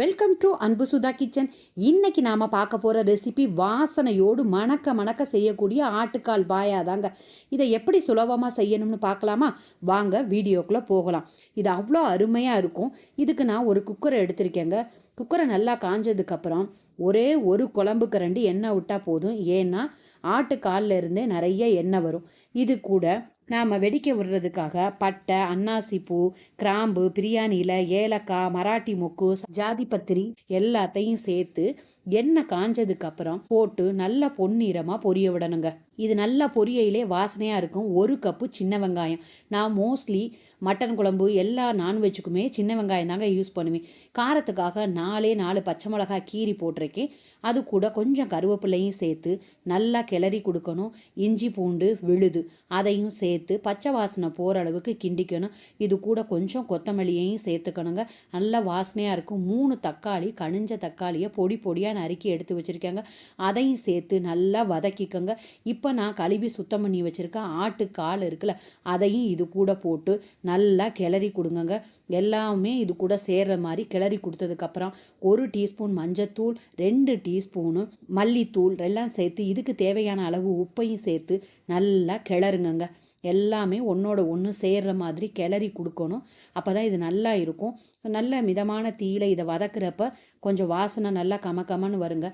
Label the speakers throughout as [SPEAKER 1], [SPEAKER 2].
[SPEAKER 1] Welcome to அன்பு Sudha kitchen இன்னைக்கு நாம பார்க்க போற ரெசிபி வாசனையோடு மணக்க மணக்க செய்யக்கூடிய ஆட்டுக்கால் பாயா தாங்க இதை எப்படி சுலபமா செய்யணும்னு பார்க்கலாமா? வாங்க வீடியோக்குள்ள போகலாம். இது அவ்வளோ அருமையா இருக்கும். இதுக்கு நான் ஒரு குக்கரை எடுத்திருக்கேங்க. குக்கரை நல்லா காஞ்சதுக்கு அப்புறம் ஒரே ஒரு குழம்புக்கு ரெண்டு எண்ணெய் விட்டா போதும். ஏன்னா ஆட்டுக்கால்ல இருந்தே நிறைய எண்ணெய் வரும். இது கூட நாம் வெடிக்க விடுறதுக்காக பட்டை அன்னாசி பூ கிராம்பு பிரியாணி இலை ஏலக்காய் மராட்டி மொக்கு ஜாதி பத்திரி எல்லாத்தையும் சேர்த்து எண்ணெய் காஞ்சதுக்கு அப்புறம் போட்டு நல்லா பொன்னிறமாக பொரிய விடணுங்க. இது நல்லா பொரியலே வாசனையாக இருக்கும். ஒரு கப்பு சின்ன வெங்காயம். நான் மோஸ்ட்லி மட்டன் குழம்பு எல்லா நான்வெஜ்ஜுக்குமே சின்ன வெங்காயம் தாங்க யூஸ் பண்ணுவேன். காரத்துக்காக நாலே நாலு பச்சை மிளகாய் கீரி போட்டிருக்கேன். அது கூட கொஞ்சம் கருவேப்பிலையும் சேர்த்து நல்லா கிளறி கொடுக்கணும். இஞ்சி பூண்டு விழுது. அதையும் சேர்த்து பச்சை வாசனை போகிற அளவுக்கு கிண்டிக்கணும். இது கூட கொஞ்சம் கொத்தமல்லியையும் சேர்த்துக்கணுங்க. நல்லா வாசனையாக இருக்கும். மூணு தக்காளி கனிஞ்ச தக்காளியை பொடி பொடியாக நறுக்கி எடுத்து வச்சுருக்கேங்க. அதையும் சேர்த்து நல்லா வதக்கிக்கோங்க. இப்போ நான் கழுவி சுத்தம் பண்ணி வச்சுருக்கேன் ஆட்டு கால் இருக்குல்ல அதையும் இது கூட போட்டு நல்லா கிளறி கொடுங்கங்க. எல்லாமே இது கூட சேர்கிற மாதிரி கிளறி கொடுத்ததுக்கப்புறம் ஒரு டீஸ்பூன் மஞ்சத்தூள் ரெண்டு டீஸ்பூனு மல்லித்தூள் எல்லாம் சேர்த்து இதுக்கு தேவையான அளவு உப்பையும் சேர்த்து நல்லா கிளறுங்கங்க. எல்லாமே ஒன்றோட ஒன்று சேர்ற மாதிரி கிளறி கொடுக்கணும். அப்போ தான் இது நல்லா இருக்கும். நல்ல மிதமான தீயில இதை வதக்குறப்ப கொஞ்சம் வாசனை நல்லா கம கமன்னு வருங்க.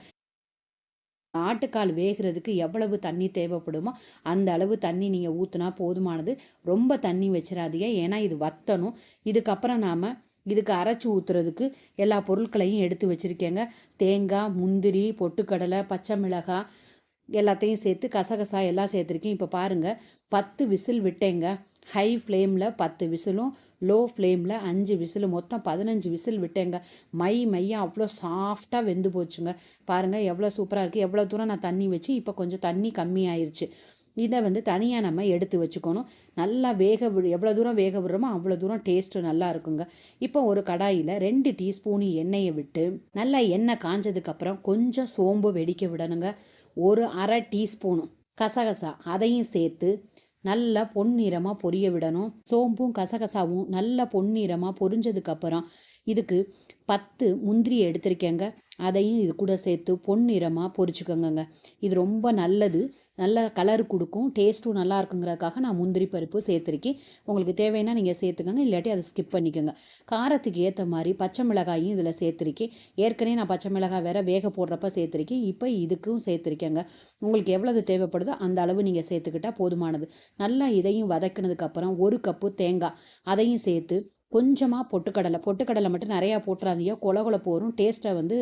[SPEAKER 1] ஆட்டுக்கால் வேகிறதுக்கு எவ்வளவு தண்ணி தேவைப்படுமோ அந்த அளவு தண்ணி நீங்கள் ஊற்றினா போதுமானது. ரொம்ப தண்ணி வச்சிடாதீங்க ஏன்னா இது வத்தணும். இதுக்கப்புறம் நாம் இதுக்கு அரைச்சி ஊற்றுறதுக்கு எல்லா பொருட்களையும் எடுத்து வச்சுருக்கேங்க. தேங்காய் முந்திரி பொட்டுக்கடலை பச்சை மிளகாய் எல்லாத்தையும் சேர்த்து கசகசா எல்லாம் சேர்த்துருக்கேன். இப்போ பாருங்கள் பத்து விசில் விட்டேங்க. ஹை ஃப்ளேமில் பத்து விசிலும் லோ ஃப்ளேமில் அஞ்சு விசிலும் மொத்தம் பதினஞ்சு விசில் விட்டேங்க. மை மையாக அவ்வளோ சாஃப்டாக வெந்து போச்சுங்க. பாருங்கள் எவ்வளோ சூப்பராக இருக்குது எவ்வளோ தூரம் நான் தண்ணி வச்சு இப்போ கொஞ்சம் தண்ணி கம்மியாயிருச்சு. இதை வந்து தனியாக நம்ம எடுத்து வச்சுக்கணும். நல்லா வேக விடு எவ்வளோ தூரம் வேக விடுறோமோ அவ்வளோ தூரம் டேஸ்ட்டு நல்லா இருக்குங்க. இப்போ ஒரு கடாயில் ரெண்டு டீஸ்பூன் எண்ணெயை விட்டு நல்லா எண்ணெய் காஞ்சதுக்கப்புறம் கொஞ்சம் சோம்பு வெடிக்க விடணுங்க. ஒரு அரை டீஸ்பூனு. கசகசா அதையும் சேர்த்து நல்லா பொன்னிறமாக பொரிய விடணும். சோம்பும் கசகசாவும் நல்லா பொன்னிறமாக பொரிஞ்சதுக்கப்புறம் இதுக்கு பத்து முந்திரி எடுத்திருக்கேங்க. அதையும் இது கூட சேர்த்து பொன்னிறமாக பொரிச்சுக்கோங்கங்க. இது ரொம்ப நல்லது. நல்ல கலர் கொடுக்கும். டேஸ்ட்டும் நல்லா இருக்குங்கிறதுக்காக நான் முந்திரி பருப்பு சேர்த்துருக்கேன். உங்களுக்கு தேவைன்னா நீங்கள் சேர்த்துக்கோங்க. இல்லாட்டி அதை ஸ்கிப் பண்ணிக்கோங்க. காரத்துக்கு ஏற்ற மாதிரி பச்சை மிளகாயும் இதில் சேர்த்துருக்கேன். ஏற்கனவே நான் பச்சை மிளகாய் வேற வேக போடுறப்ப சேர்த்துருக்கேன். இப்போ இதுக்கும் சேர்த்துருக்கேங்க. உங்களுக்கு எவ்வளவு தேவைப்படுதோ அந்த அளவு நீங்கள் சேர்த்துக்கிட்டால் போதுமானது. நல்லா இதையும் வதக்கினதுக்கப்புறம் ஒரு கப்பு தேங்காய். அதையும் சேர்த்து கொஞ்சமாக பொட்டுக்கடலை. பொட்டுக்கடலை மட்டும் நிறையா போட்டுறாதீங்க. கொல கொல வரும் டேஸ்ட்டை வந்து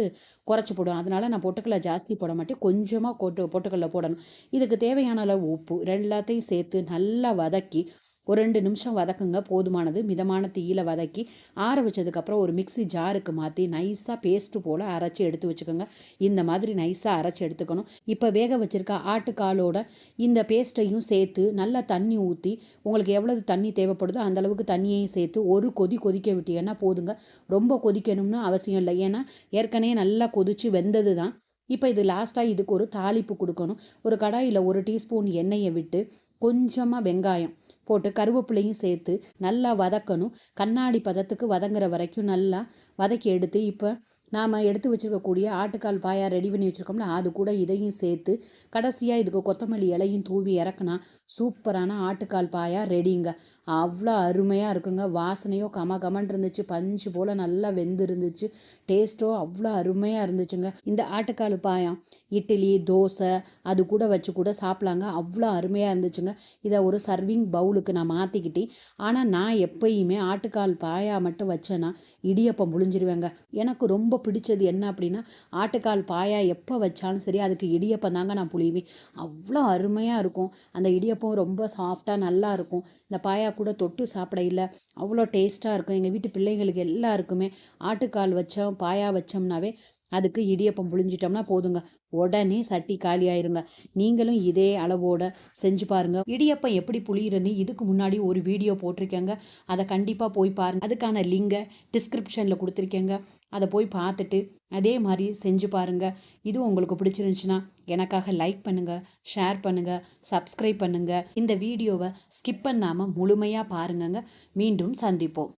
[SPEAKER 1] குறைச்சி போடும். அதனால் நான் பொட்டுக்கடலை ஜாஸ்தி போட மாட்டேன். கொஞ்சமாக போட்டு பொட்டுக்கடலை போடணும். இதுக்கு தேவையான அளவு உப்பு. எல்லாத்தையும் சேர்த்து நல்லா வதக்கி ஒரு ரெண்டு நிமிஷம் வதக்குங்க. போதுமானது. மிதமான தீயில வதக்கி ஆற வச்சதுக்கப்புறம் ஒரு மிக்சி ஜாருக்கு மாற்றி நைஸாக பேஸ்ட்டு போல் அரைச்சி எடுத்து வச்சுக்கோங்க. இந்த மாதிரி நைஸாக அரைச்சி எடுத்துக்கணும். இப்போ வேக வச்சுருக்க ஆட்டுக்காலோட இந்த பேஸ்ட்டையும் சேர்த்து நல்லா தண்ணி ஊற்றி உங்களுக்கு எவ்வளவு தண்ணி தேவைப்படுதோ அந்தளவுக்கு தண்ணியையும் சேர்த்து ஒரு கொதி கொதிக்க விட்டீங்கன்னா போதுங்க. ரொம்ப கொதிக்கணும்னு அவசியம் இல்லை. ஏன்னா ஏற்கனவே நல்லா கொதித்து வெந்தது தான் இப்போ இது லாஸ்ட்டாக இதுக்கு ஒரு தாளிப்பு கொடுக்கணும். ஒரு கடாயில் ஒரு டீஸ்பூன் எண்ணெயை விட்டு கொஞ்சமாக வெங்காயம் போட்டு கருவேப்பிலையும் சேர்த்து நல்லா வதக்கணும். கண்ணாடி பதத்துக்கு வதங்குற வரைக்கும் நல்லா வதக்கி எடுத்து இப்போ நாம் எடுத்து வச்சுருக்கக்கூடிய ஆட்டுக்கால் பாயா ரெடி பண்ணி வச்சுருக்கோம்ல அது கூட இதையும் சேர்த்து கடைசியாக இதுக்கு கொத்தமல்லி இலையும் தூவி இறக்குனா சூப்பரான ஆட்டுக்கால் பாயா ரெடிங்க அவ்வளோ அருமையாக இருக்குங்க. வாசனையோ கம கமன் இருந்துச்சு. பஞ்சு போல் நல்லா வெந்து இருந்துச்சு. டேஸ்ட்டோ அவ்வளோ அருமையாக இருந்துச்சுங்க. இந்த ஆட்டுக்கால் பாயம் இட்லி தோசை அது கூட வச்சு கூட சாப்பிட்லாங்க. அவ்வளோ அருமையாக இருந்துச்சுங்க. இதை ஒரு சர்விங் பவுலுக்கு நான் மாற்றிக்கிட்டேன் ஆனால் நான் எப்பயுமே ஆட்டுக்கால் பாயா மட்டும் வச்சேன்னா இடியப்பம் புழிஞ்சிருவேங்க. எனக்கு ரொம்ப ரொம்ப பிடிச்சது என்ன அப்படின்னா ஆட்டுக்கால் பாயா எப்போ வச்சாலும் சரி அதுக்கு இடியப்பம் தாங்க நான் புளிவேன். அவ்வளோ அருமையாக இருக்கும். அந்த இடியப்பம் ரொம்ப சாஃப்டாக நல்லா இருக்கும். இந்த பாயா கூட தொட்டு சாப்பிட இல்லை அவ்வளோ டேஸ்ட்டாக இருக்கும். எங்கள் வீட்டு பிள்ளைங்களுக்கு எல்லாருக்குமே ஆட்டுக்கால் வச்சோம் பாயா வச்சோம்னாவே அதுக்கு இடியப்பம் புழிஞ்சிட்டோம்னா போதுங்க. உடனே சட்டி காலி ஆயிருங்க. நீங்களும் இதே அளவோட செஞ்சு பாருங்க. இடியப்பம் எப்படி புளியிறன்னு இதுக்கு முன்னாடி ஒரு வீடியோ போட்டிருக்கேங்க. அதை கண்டிப்பாக போய் பாருங்க. அதுக்கான லிங்கை டிஸ்கிரிப்ஷனில் கொடுத்துருக்கேங்க. அதை போய் பார்த்துட்டு அதே மாதிரி செஞ்சு பாருங்க. இது உங்களுக்கு பிடிச்சிருந்துச்சுன்னா எனக்காக லைக் பண்ணுங்க ஷேர் பண்ணுங்க சப்ஸ்கிரைப் பண்ணுங்க. இந்த வீடியோவை ஸ்கிப் பண்ணாமல் முழுமையாக பாருங்கங்க. மீண்டும் சந்திப்போம்.